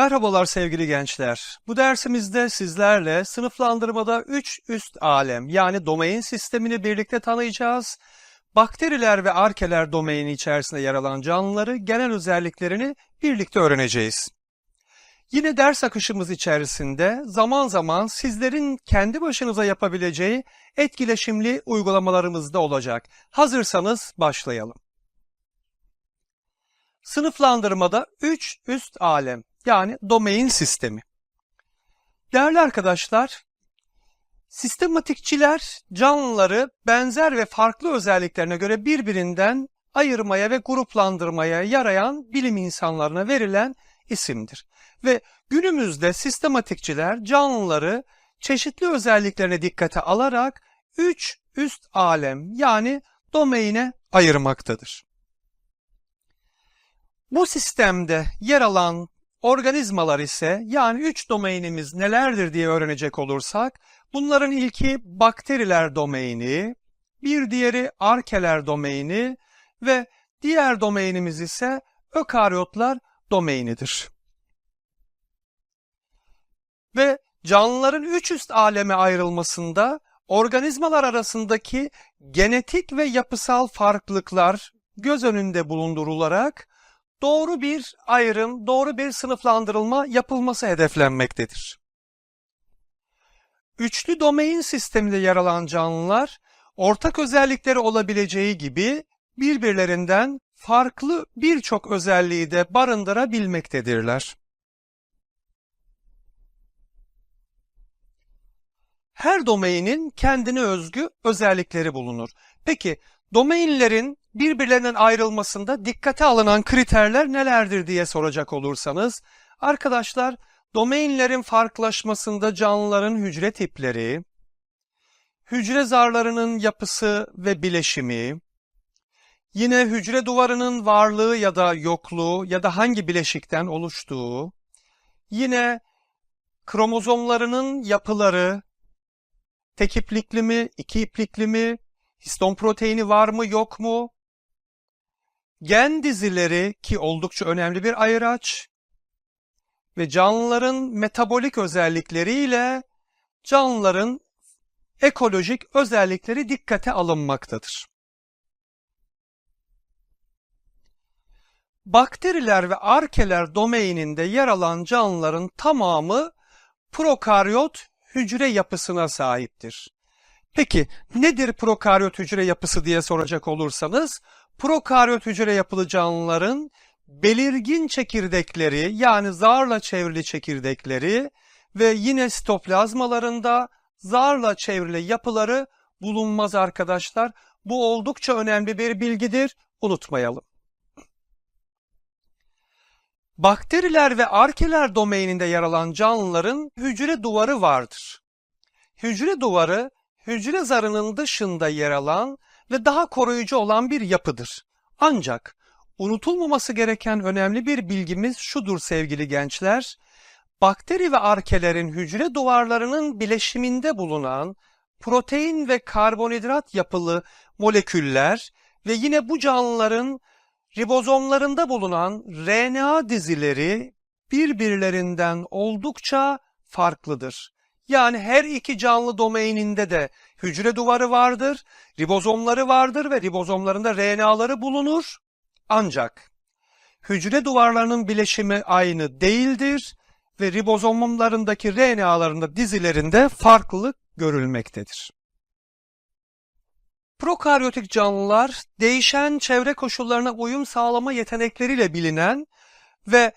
Merhabalar sevgili gençler. Bu dersimizde sizlerle sınıflandırmada 3 üst alem yani domain sistemini birlikte tanıyacağız. Bakteriler ve arkeler domaini içerisinde yer alan canlıları genel özelliklerini birlikte öğreneceğiz. Yine ders akışımız içerisinde zaman zaman sizlerin kendi başınıza yapabileceği etkileşimli uygulamalarımız da olacak. Hazırsanız başlayalım. Sınıflandırmada 3 üst alem yani domain sistemi. Değerli arkadaşlar, sistematikçiler canlıları benzer ve farklı özelliklerine göre birbirinden ayırmaya ve gruplandırmaya yarayan bilim insanlarına verilen isimdir. Ve günümüzde sistematikçiler canlıları çeşitli özelliklerine dikkate alarak 3 üst alem yani domaine ayırmaktadır. Bu sistemde yer alan organizmalar ise yani üç domainimiz nelerdir diye öğrenecek olursak bunların ilki bakteriler domaini, bir diğeri arkeler domaini ve diğer domainimiz ise ökaryotlar domainidir. Ve canlıların üç üst aleme ayrılmasında organizmalar arasındaki genetik ve yapısal farklılıklar göz önünde bulundurularak doğru bir ayrım, doğru bir sınıflandırılma yapılması hedeflenmektedir. Üçlü domain sisteminde yer alan canlılar ortak özellikleri olabileceği gibi birbirlerinden farklı birçok özelliği de barındırabilmektedirler. Her domainin kendine özgü özellikleri bulunur. Peki domainlerin birbirlerinden ayrılmasında dikkate alınan kriterler nelerdir diye soracak olursanız, arkadaşlar domainlerin farklılaşmasında canlıların hücre tipleri, hücre zarlarının yapısı ve bileşimi, yine hücre duvarının varlığı ya da yokluğu ya da hangi bileşikten oluştuğu, yine kromozomlarının yapıları, tek iplikli mi, iki iplikli mi, histon proteini var mı yok mu, gen dizileri ki oldukça önemli bir ayıraç ve canlıların metabolik özellikleriyle canlıların ekolojik özellikleri dikkate alınmaktadır. Bakteriler ve arkeler domaininde yer alan canlıların tamamı prokaryot hücre yapısına sahiptir. Peki nedir prokaryot hücre yapısı diye soracak olursanız, prokaryot hücre yapılı canlıların belirgin çekirdekleri yani zarla çevrili çekirdekleri ve yine sitoplazmalarında zarla çevrili yapıları bulunmaz arkadaşlar. Bu oldukça önemli bir bilgidir. Unutmayalım. Bakteriler ve arkeler domaininde yer alan canlıların hücre duvarı vardır. Hücre duvarı hücre zarının dışında yer alan ve daha koruyucu olan bir yapıdır. Ancak unutulmaması gereken önemli bir bilgimiz şudur sevgili gençler. Bakteri ve arkelerin hücre duvarlarının bileşiminde bulunan protein ve karbonhidrat yapılı moleküller ve yine bu canlıların ribozomlarında bulunan RNA dizileri birbirlerinden oldukça farklıdır. Yani her iki canlı domaininde de hücre duvarı vardır, ribozomları vardır ve ribozomlarında RNA'ları bulunur. Ancak hücre duvarlarının bileşimi aynı değildir ve ribozomlarındaki RNA'larında dizilerinde farklılık görülmektedir. Prokaryotik canlılar değişen çevre koşullarına uyum sağlama yetenekleriyle bilinen ve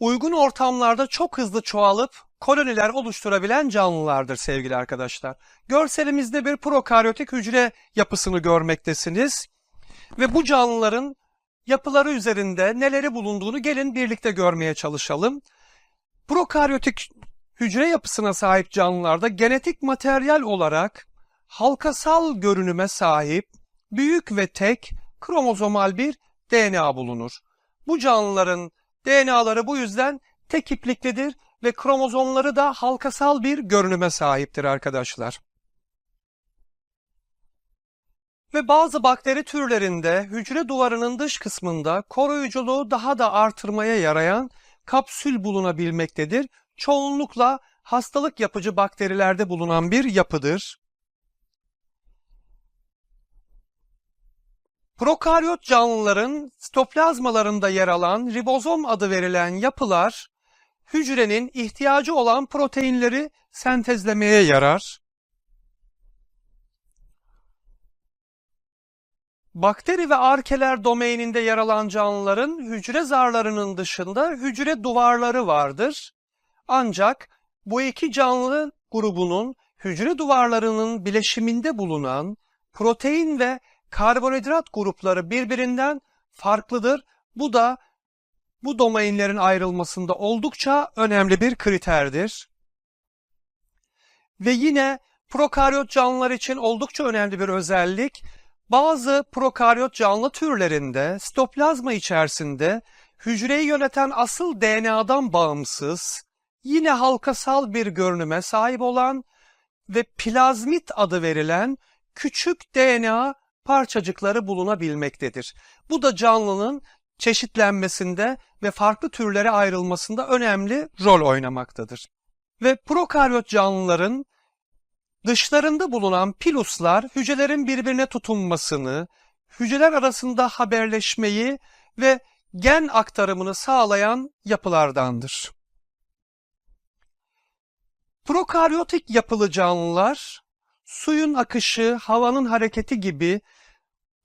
uygun ortamlarda çok hızlı çoğalıp koloniler oluşturabilen canlılardır sevgili arkadaşlar. Görselimizde bir prokaryotik hücre yapısını görmektesiniz. Ve bu canlıların yapıları üzerinde neleri bulunduğunu gelin birlikte görmeye çalışalım. Prokaryotik hücre yapısına sahip canlılarda genetik materyal olarak halkasal görünüme sahip büyük ve tek kromozomal bir DNA bulunur. Bu canlıların DNA'ları bu yüzden tek ipliklidir ve kromozomları da halkasal bir görünüme sahiptir arkadaşlar. Ve bazı bakteri türlerinde hücre duvarının dış kısmında koruyuculuğu daha da artırmaya yarayan kapsül bulunabilmektedir. Çoğunlukla hastalık yapıcı bakterilerde bulunan bir yapıdır. Prokaryot canlıların sitoplazmalarında yer alan ribozom adı verilen yapılar hücrenin ihtiyacı olan proteinleri sentezlemeye yarar. Bakteri ve arkeler domaininde yer alan canlıların hücre zarlarının dışında hücre duvarları vardır. Ancak bu iki canlı grubunun hücre duvarlarının bileşiminde bulunan protein ve karbonhidrat grupları birbirinden farklıdır. Bu da bu domainlerin ayrılmasında oldukça önemli bir kriterdir. Ve yine prokaryot canlılar için oldukça önemli bir özellik, bazı prokaryot canlı türlerinde sitoplazma içerisinde hücreyi yöneten asıl DNA'dan bağımsız, yine halkasal bir görünüme sahip olan ve plazmit adı verilen küçük DNA parçacıkları bulunabilmektedir. Bu da canlının çeşitlenmesinde ve farklı türlere ayrılmasında önemli rol oynamaktadır. Ve prokaryot canlıların dışlarında bulunan piluslar hücrelerin birbirine tutunmasını, hücreler arasında haberleşmeyi ve gen aktarımını sağlayan yapılardandır. Prokaryotik yapılı canlılar suyun akışı, havanın hareketi gibi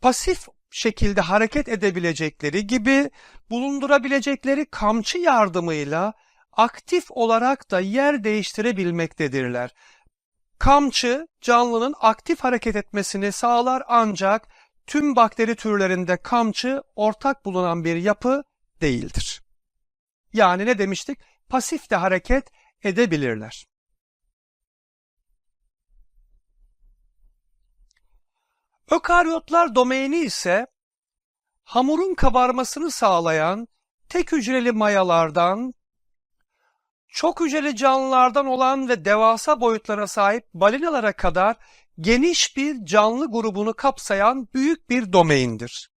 pasif şekilde hareket edebilecekleri gibi bulundurabilecekleri kamçı yardımıyla aktif olarak da yer değiştirebilmektedirler. Kamçı canlının aktif hareket etmesini sağlar ancak tüm bakteri türlerinde kamçı ortak bulunan bir yapı değildir. Yani ne demiştik? Pasif de hareket edebilirler. Ökaryotlar domaini ise hamurun kabarmasını sağlayan tek hücreli mayalardan, çok hücreli canlılardan olan ve devasa boyutlara sahip balinalara kadar geniş bir canlı grubunu kapsayan büyük bir domaindir.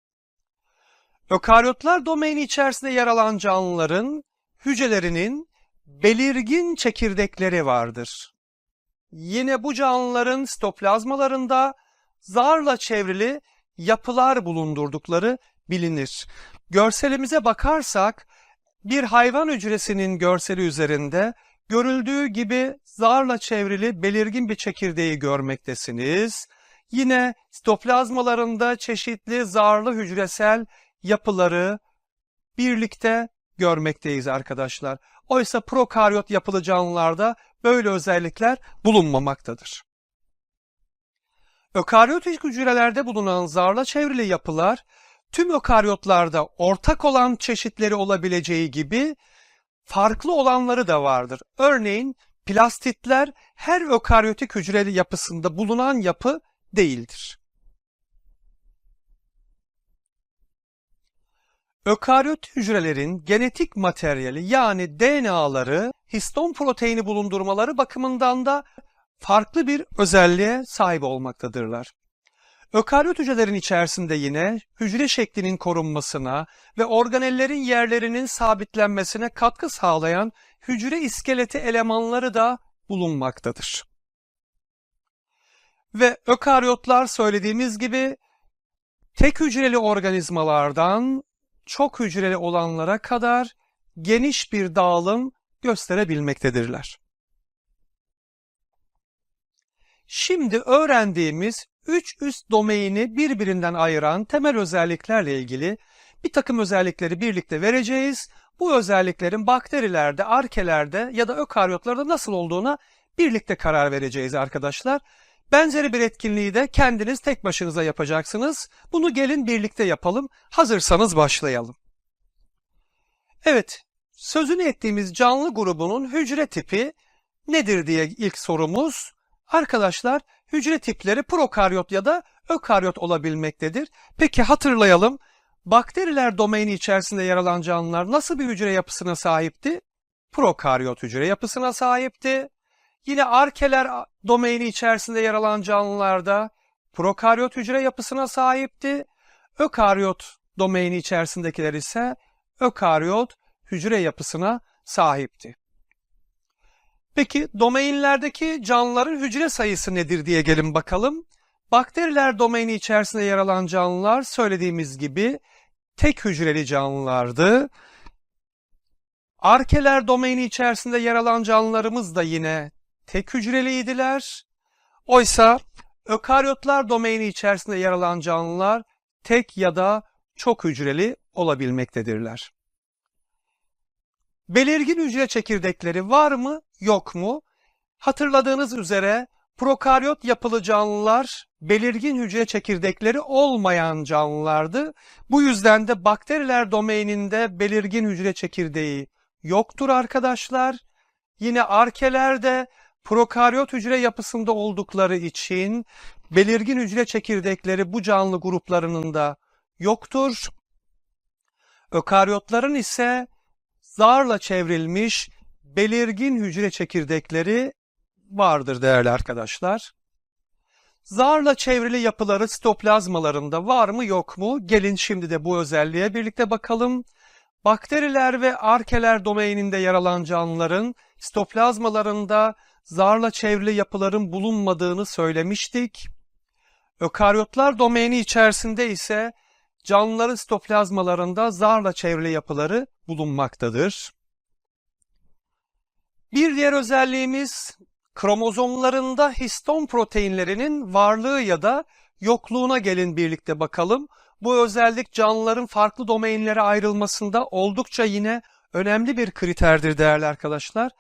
Ökaryotlar domaini içerisinde yer alan canlıların hücrelerinin belirgin çekirdekleri vardır. Yine bu canlıların sitoplazmalarında zarla çevrili yapılar bulundurdukları bilinir. Görselimize bakarsak bir hayvan hücresinin görseli üzerinde görüldüğü gibi zarla çevrili belirgin bir çekirdeği görmektesiniz. Yine sitoplazmalarında çeşitli zarlı hücresel yapıları birlikte görmekteyiz arkadaşlar. Oysa prokaryot yapılı canlılarda böyle özellikler bulunmamaktadır. Ökaryotik hücrelerde bulunan zarla çevrili yapılar tüm ökaryotlarda ortak olan çeşitleri olabileceği gibi farklı olanları da vardır. Örneğin plastitler her ökaryotik hücreli yapısında bulunan yapı değildir. Ökaryot hücrelerin genetik materyali yani DNA'ları histon proteini bulundurmaları bakımından da farklı bir özelliğe sahip olmaktadırlar. Ökaryot hücrelerin içerisinde yine hücre şeklinin korunmasına ve organellerin yerlerinin sabitlenmesine katkı sağlayan hücre iskeleti elemanları da bulunmaktadır. Ve ökaryotlar söylediğimiz gibi tek hücreli organizmalardan çok hücreli olanlara kadar geniş bir dağılım gösterebilmektedirler. Şimdi öğrendiğimiz üç üst domaini birbirinden ayıran temel özelliklerle ilgili bir takım özellikleri birlikte vereceğiz. Bu özelliklerin bakterilerde, arkelerde ya da ökaryotlarda nasıl olduğuna birlikte karar vereceğiz arkadaşlar. Benzeri bir etkinliği de kendiniz tek başınıza yapacaksınız. Bunu gelin birlikte yapalım. Hazırsanız başlayalım. Evet, sözünü ettiğimiz canlı grubunun hücre tipi nedir diye ilk sorumuz. Arkadaşlar hücre tipleri prokaryot ya da ökaryot olabilmektedir. Peki hatırlayalım. Bakteriler domaini içerisinde yer alan canlılar nasıl bir hücre yapısına sahipti? Prokaryot hücre yapısına sahipti. Yine arkeler domaini içerisinde yer alan canlılarda prokaryot hücre yapısına sahipti. Ökaryot domaini içerisindekiler ise ökaryot hücre yapısına sahipti. Peki domainlerdeki canlıların hücre sayısı nedir diye gelin bakalım. Bakteriler domaini içerisinde yer alan canlılar söylediğimiz gibi tek hücreli canlılardı. Arkeler domaini içerisinde yer alan canlılarımız da yine tek hücreliydiler. Oysa ökaryotlar domaini içerisinde yer alan canlılar tek ya da çok hücreli olabilmektedirler. Belirgin hücre çekirdekleri var mı, yok mu? Hatırladığınız üzere prokaryot yapılı canlılar belirgin hücre çekirdekleri olmayan canlılardı. Bu yüzden de bakteriler domaininde belirgin hücre çekirdeği yoktur arkadaşlar. Yine arkeler de prokaryot hücre yapısında oldukları için belirgin hücre çekirdekleri bu canlı gruplarının da yoktur. Ökaryotların ise zarla çevrilmiş belirgin hücre çekirdekleri vardır değerli arkadaşlar. Zarla çevrili yapıları sitoplazmalarında var mı yok mu? Gelin şimdi de bu özelliğe birlikte bakalım. Bakteriler ve arkeler domaininde yer alan canlıların sitoplazmalarında zarla çevrili yapıların bulunmadığını söylemiştik. Ökaryotlar domaini içerisinde ise canlıların sitoplazmalarında zarla çevrili yapıları bulunmaktadır. Bir diğer özelliğimiz kromozomlarında histon proteinlerinin varlığı ya da yokluğuna gelin birlikte bakalım. Bu özellik canlıların farklı domainlere ayrılmasında oldukça yine önemli bir kriterdir değerli arkadaşlar.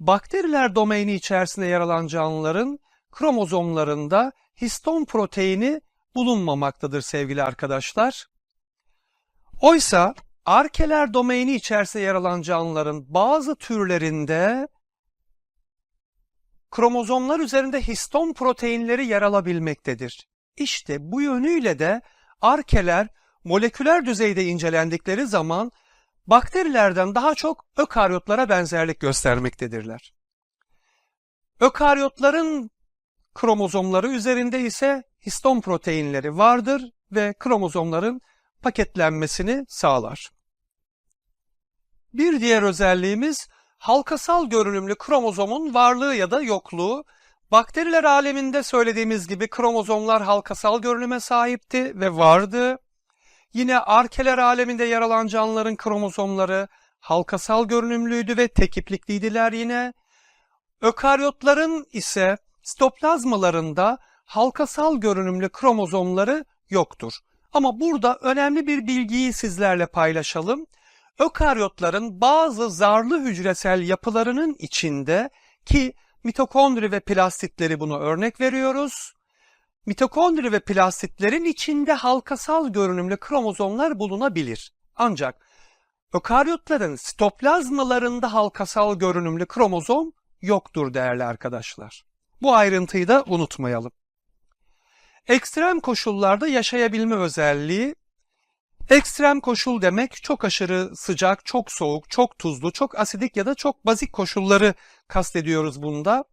Bakteriler domaini içerisinde yer alan canlıların kromozomlarında histon proteini bulunmamaktadır sevgili arkadaşlar. Oysa arkeler domaini içerisinde yer alan canlıların bazı türlerinde kromozomlar üzerinde histon proteinleri yer alabilmektedir. İşte bu yönüyle de arkeler moleküler düzeyde incelendikleri zaman bakterilerden daha çok ökaryotlara benzerlik göstermektedirler. Ökaryotların kromozomları üzerinde ise histon proteinleri vardır ve kromozomların paketlenmesini sağlar. Bir diğer özelliğimiz halkasal görünümlü kromozomun varlığı ya da yokluğu. Bakteriler aleminde söylediğimiz gibi kromozomlar halkasal görünüme sahipti ve vardı. Yine arkeler aleminde yer alan canlıların kromozomları halkasal görünümlüydü ve tekiplikliydiler yine. Ökaryotların ise sitoplazmalarında halkasal görünümlü kromozomları yoktur. Ama burada önemli bir bilgiyi sizlerle paylaşalım. Ökaryotların bazı zarlı hücresel yapılarının içinde ki mitokondri ve plastitleri bunu örnek veriyoruz. Mitokondri ve plastitlerin içinde halkasal görünümlü kromozomlar bulunabilir. Ancak ökaryotların sitoplazmalarında halkasal görünümlü kromozom yoktur değerli arkadaşlar. Bu ayrıntıyı da unutmayalım. Ekstrem koşullarda yaşayabilme özelliği Ekstrem koşul demek çok aşırı sıcak, çok soğuk, çok tuzlu, çok asidik ya da çok bazik koşulları kastediyoruz bunda.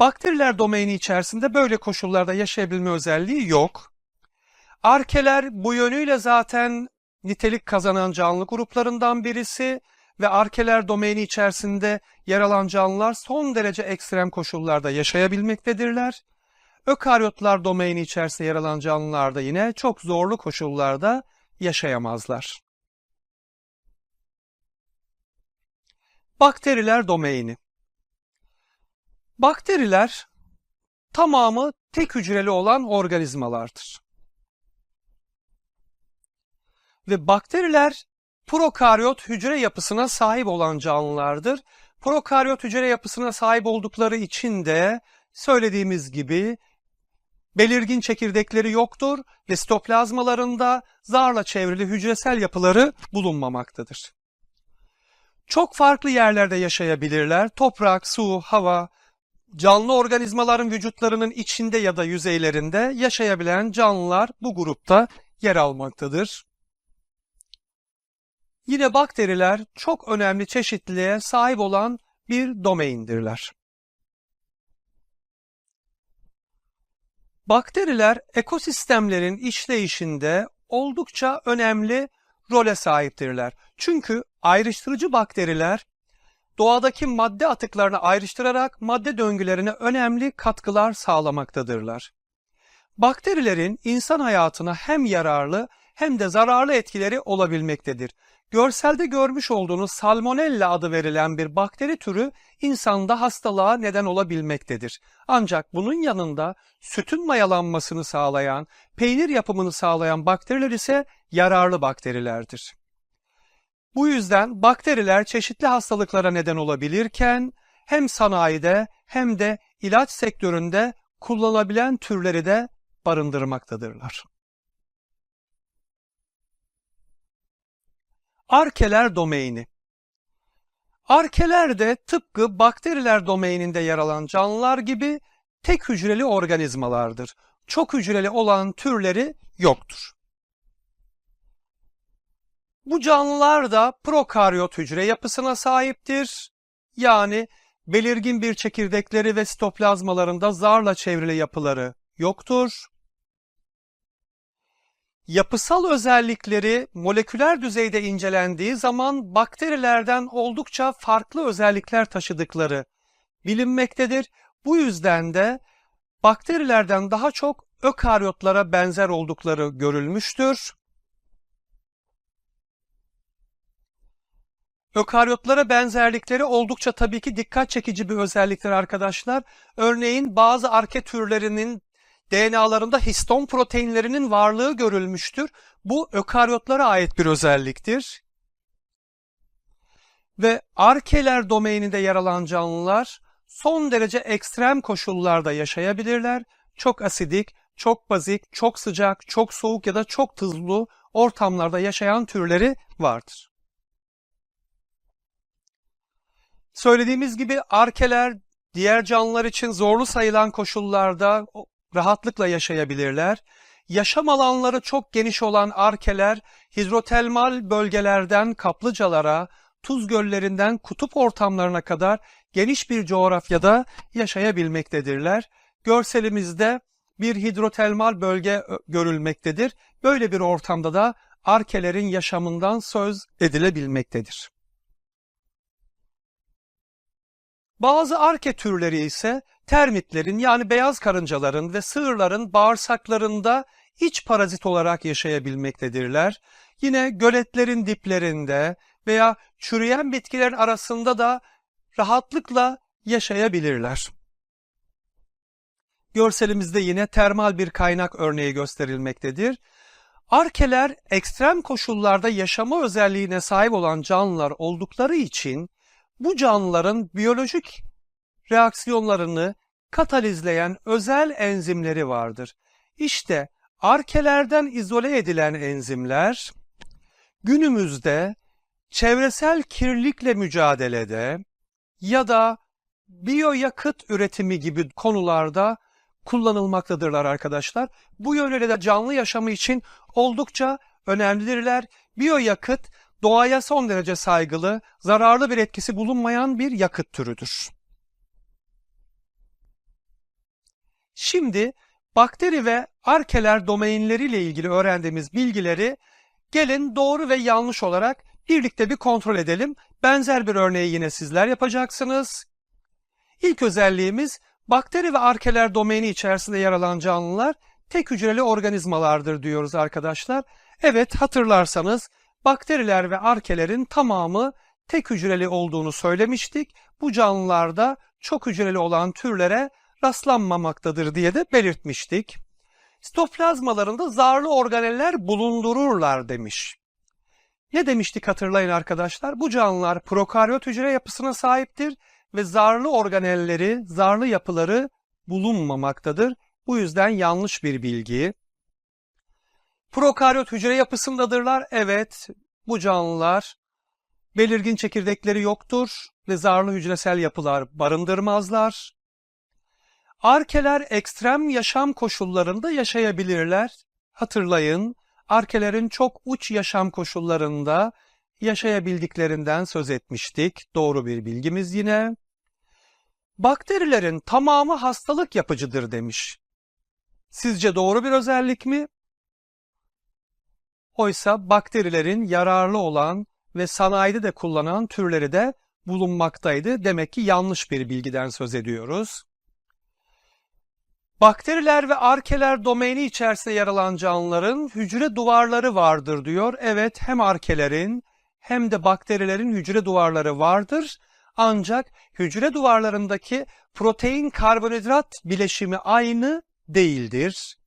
Bakteriler domaini içerisinde böyle koşullarda yaşayabilme özelliği yok. Arkeler bu yönüyle zaten nitelik kazanan canlı gruplarından birisi ve arkeler domaini içerisinde yer alan canlılar son derece ekstrem koşullarda yaşayabilmektedirler. Ökaryotlar domaini içerisinde yer alan canlılar da yine çok zorlu koşullarda yaşayamazlar. Bakteriler domaini Bakteriler tamamı tek hücreli olan organizmalardır. Ve bakteriler prokaryot hücre yapısına sahip olan canlılardır. Prokaryot hücre yapısına sahip oldukları için de söylediğimiz gibi belirgin çekirdekleri yoktur ve sitoplazmalarında zarla çevrili hücresel yapıları bulunmamaktadır. Çok farklı yerlerde yaşayabilirler. Toprak, su, hava, canlı organizmaların vücutlarının içinde ya da yüzeylerinde yaşayabilen canlılar bu grupta yer almaktadır. Yine bakteriler çok önemli çeşitliliğe sahip olan bir domeindirler. Bakteriler ekosistemlerin işleyişinde oldukça önemli role sahiptirler. Çünkü ayrıştırıcı bakteriler doğadaki madde atıklarını ayrıştırarak madde döngülerine önemli katkılar sağlamaktadırlar. Bakterilerin insan hayatına hem yararlı hem de zararlı etkileri olabilmektedir. Görselde görmüş olduğunuz salmonella adı verilen bir bakteri türü insanda hastalığa neden olabilmektedir. Ancak bunun yanında sütün mayalanmasını sağlayan, peynir yapımını sağlayan bakteriler ise yararlı bakterilerdir. Bu yüzden bakteriler çeşitli hastalıklara neden olabilirken hem sanayide hem de ilaç sektöründe kullanılabilen türleri de barındırmaktadırlar. Arkeler domaini Arkeler de tıpkı bakteriler domaininde yer alan canlılar gibi tek hücreli organizmalardır. Çok hücreli olan türleri yoktur. Bu canlılar da prokaryot hücre yapısına sahiptir. Yani belirgin bir çekirdekleri ve sitoplazmalarında zarla çevrili yapıları yoktur. Yapısal özellikleri moleküler düzeyde incelendiği zaman bakterilerden oldukça farklı özellikler taşıdıkları bilinmektedir. Bu yüzden de bakterilerden daha çok ökaryotlara benzer oldukları görülmüştür. Ökaryotlara benzerlikleri oldukça tabii ki dikkat çekici bir özellikler arkadaşlar. Örneğin bazı arke türlerinin DNA'larında histon proteinlerinin varlığı görülmüştür. Bu ökaryotlara ait bir özelliktir. Ve arkeler domaininde yer alan canlılar son derece ekstrem koşullarda yaşayabilirler. Çok asidik, çok bazik, çok sıcak, çok soğuk ya da çok tuzlu ortamlarda yaşayan türleri vardır. Söylediğimiz gibi arkeler diğer canlılar için zorlu sayılan koşullarda rahatlıkla yaşayabilirler. Yaşam alanları çok geniş olan arkeler hidrotermal bölgelerden kaplıcalara, tuz göllerinden kutup ortamlarına kadar geniş bir coğrafyada yaşayabilmektedirler. Görselimizde bir hidrotermal bölge görülmektedir. Böyle bir ortamda da arkelerin yaşamından söz edilebilmektedir. Bazı arke türleri ise termitlerin yani beyaz karıncaların ve sığırların bağırsaklarında iç parazit olarak yaşayabilmektedirler. Yine göletlerin diplerinde veya çürüyen bitkilerin arasında da rahatlıkla yaşayabilirler. Görselimizde yine termal bir kaynak örneği gösterilmektedir. Arkeler ekstrem koşullarda yaşama özelliğine sahip olan canlılar oldukları için bu canlıların biyolojik reaksiyonlarını katalizleyen özel enzimleri vardır. İşte arkelerden izole edilen enzimler günümüzde çevresel kirlilikle mücadelede ya da biyoyakıt üretimi gibi konularda kullanılmaktadırlar arkadaşlar. Bu yönüyle de canlı yaşamı için oldukça önemlidirler. Biyoyakıt doğaya son derece saygılı, zararlı bir etkisi bulunmayan bir yakıt türüdür. Şimdi bakteri ve arkeler domainleriyle ilgili öğrendiğimiz bilgileri gelin doğru ve yanlış olarak birlikte bir kontrol edelim. Benzer bir örneği yine sizler yapacaksınız. İlk özelliğimiz bakteri ve arkeler domaini içerisinde yer alan canlılar tek hücreli organizmalardır diyoruz arkadaşlar. Evet hatırlarsanız bakteriler ve arkelerin tamamı tek hücreli olduğunu söylemiştik. Bu canlılarda çok hücreli olan türlere rastlanmamaktadır diye de belirtmiştik. Sitoplazmalarında zarlı organeller bulundururlar demiş. Ne demiştik hatırlayın arkadaşlar? Bu canlılar prokaryot hücre yapısına sahiptir ve zarlı organelleri, zarlı yapıları bulunmamaktadır. Bu yüzden yanlış bir bilgi. Prokaryot hücre yapısındadırlar. Evet, bu canlılar belirgin çekirdekleri yoktur ve zarlı hücresel yapılar barındırmazlar. Arkeler ekstrem yaşam koşullarında yaşayabilirler. Hatırlayın, arkelerin çok uç yaşam koşullarında yaşayabildiklerinden söz etmiştik. Doğru bir bilgimiz yine. Bakterilerin tamamı hastalık yapıcıdır demiş. Sizce doğru bir özellik mi? Oysa bakterilerin yararlı olan ve sanayide de kullanan türleri de bulunmaktaydı. Demek ki yanlış bir bilgiden söz ediyoruz. Bakteriler ve arkeler domaini içerisinde yer alan canlıların hücre duvarları vardır diyor. Evet hem arkelerin hem de bakterilerin hücre duvarları vardır. Ancak hücre duvarlarındaki protein karbonhidrat bileşimi aynı değildir.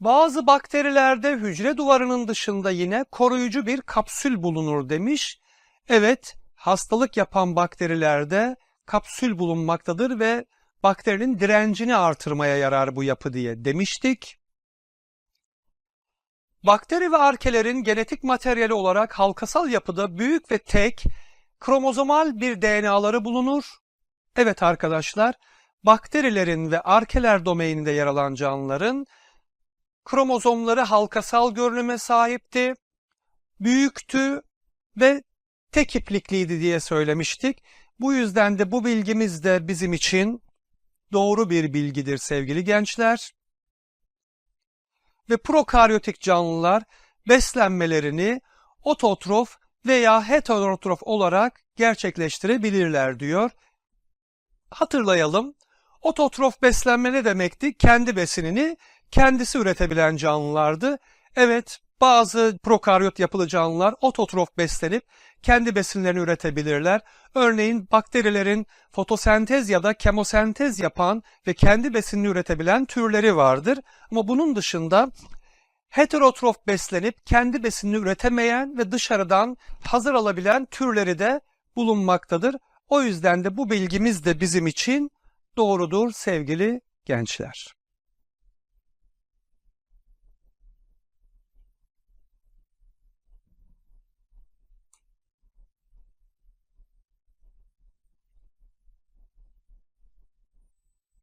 Bazı bakterilerde hücre duvarının dışında yine koruyucu bir kapsül bulunur demiş. Evet, hastalık yapan bakterilerde kapsül bulunmaktadır ve bakterinin direncini artırmaya yarar bu yapı diye demiştik. Bakteri ve arkelerin genetik materyali olarak halkasal yapıda büyük ve tek kromozomal bir DNA'ları bulunur. Evet arkadaşlar, bakterilerin ve arkeler domaininde yer alan canlıların kromozomları halkasal görünüme sahipti, büyüktü ve tek iplikliydi diye söylemiştik. Bu yüzden de bu bilgimiz de bizim için doğru bir bilgidir sevgili gençler. Ve prokaryotik canlılar beslenmelerini ototrof veya heterotrof olarak gerçekleştirebilirler diyor. Hatırlayalım. Ototrof beslenme ne demekti? Kendi besinini kendisi üretebilen canlılardı. Evet, bazı prokaryot yapılı canlılar ototrof beslenip kendi besinlerini üretebilirler. Örneğin bakterilerin fotosentez ya da kemosentez yapan ve kendi besinini üretebilen türleri vardır. Ama bunun dışında heterotrof beslenip kendi besinini üretemeyen ve dışarıdan hazır alabilen türleri de bulunmaktadır. O yüzden de bu bilgimiz de bizim için doğrudur sevgili gençler.